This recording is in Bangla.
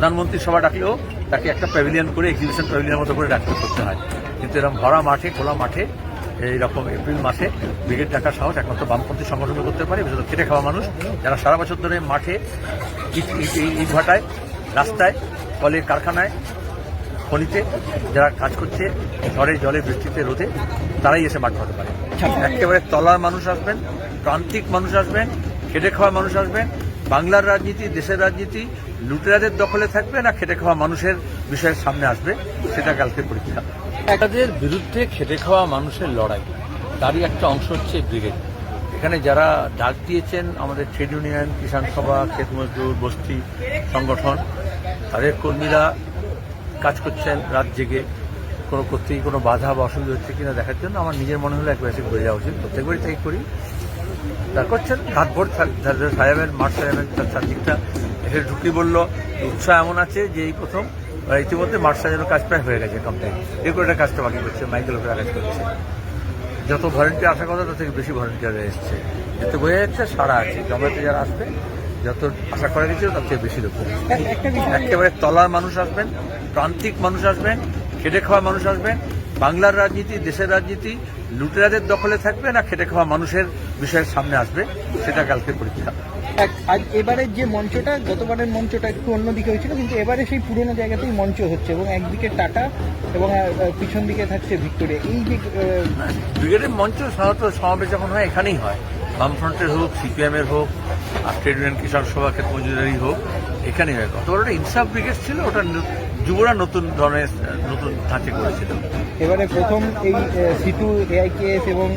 প্রধানমন্ত্রী সভা ডাকলেও তাকে একটা প্যাভিলিয়ন করে এক্সিবিশন প্যাভিলিয়নের মতো করে ডাকতে করতে হয়। কিন্তু এরকম ভরা মাঠে খোলা মাঠে এইরকম এপ্রিল মাসে ব্রিগেড ডাকার সাহস একমাত্র বামপন্থী সংগঠন করতে পারে বিশেষত খেটে খাওয়া মানুষ যারা সারা বছর ধরে মাঠে ইট- ইট- ইট- ইট রাস্তায় কলের কারখানায় খনিতে যারা কাজ করছে ঝড়ে জলে বৃষ্টিতে রোদে তারাই এসে মাঠ ধরতে পারে। একেবারে তলার মানুষ আসবেন প্রান্তিক মানুষ আসবেন খেটে খাওয়া মানুষ আসবেন বাংলার রাজনীতি, দেশের রাজনীতি, লুটেরাদের দখলে থাকবে না খেটে খাওয়া মানুষের বিষয়ের সামনে আসবে? সেটা কালকে পরীক্ষা। তাদের বিরুদ্ধে খেটে খাওয়া মানুষের লড়াই, তারই একটা অংশ হচ্ছে ব্রিগেড। এখানে যারা ডাক দিয়েছেন আমাদের ট্রেড ইউনিয়ন, কিষাণ সভা ক্ষেত মজদুর, বস্তি সংগঠন, তাদের কর্মীরা কাজ করছেন রাত জেগে। কোনো করতেই কোনো বাধা বা অসুবিধা হচ্ছে কিনা দেখার জন্য আমার নিজের মনে হলো একবার এসে ঘুরে যাওয়া উচিত। প্রত্যেকবারই তাই করি। তা করছেন। রাত ভোর সাহেবের মাঠ সাহেবের তার চারদিকটা এসে ঢুকি বলল উৎসাহ এমন আছে যে এই প্রথম ইতিমধ্যে মাঠ সাজানোর কাজ প্রায় হয়ে গেছে কমপ্লেন কমপ্লিট ডেকোরেটার কাজটা বাকি করছে মাইকেল ওপরে কাজ করছে। যত ভলেন্টিয়ার আসার কথা তার থেকে বেশি ভলেন্টিয়ার এসছে। এতে বোঝা যাচ্ছে সারা আছে জমাতে যারা আসবে যত আশা করা গেছিল তার থেকে বেশি লোক। একটা একেবারে তলার মানুষ আসবেন প্রান্তিক মানুষ আসবেন খেটে খাওয়া মানুষ আসবেন বাংলার রাজনীতি দেশের রাজনীতি লুটেরাদের দখলে থাকবে না খেটে খাওয়া মানুষের বিষয়ের সামনে আসবে? সেটা কালকে পরীক্ষা। আজ এবারের যে মঞ্চটা গতবারের মঞ্চটা একটু অন্যদিকে হয়েছিল কিন্তু এবারে সেই পুরোনো জায়গাতেই মঞ্চ হচ্ছে এবং একদিকে টাটা এবং পিছন দিকে থাকছে ভিক্টোরিয়া। এই যে ব্রিগেডের মঞ্চ সাধারণত সমাবেশ যখন হয় এখানেই হয়। বামফ্রন্টের হোক সিপিএম এর হোক আর ট্রেড ইউনিয়ন কিষাণ সভা মজুদারি হোক এখানেই হয়। গতবার ওটা ইনসাফ ব্রিগেড ছিল ওটা যুবরা নতুন ধরনের নতুন ধাঁচে করেছিল। এবারে প্রথম এই সিটু এআইকেএস এবং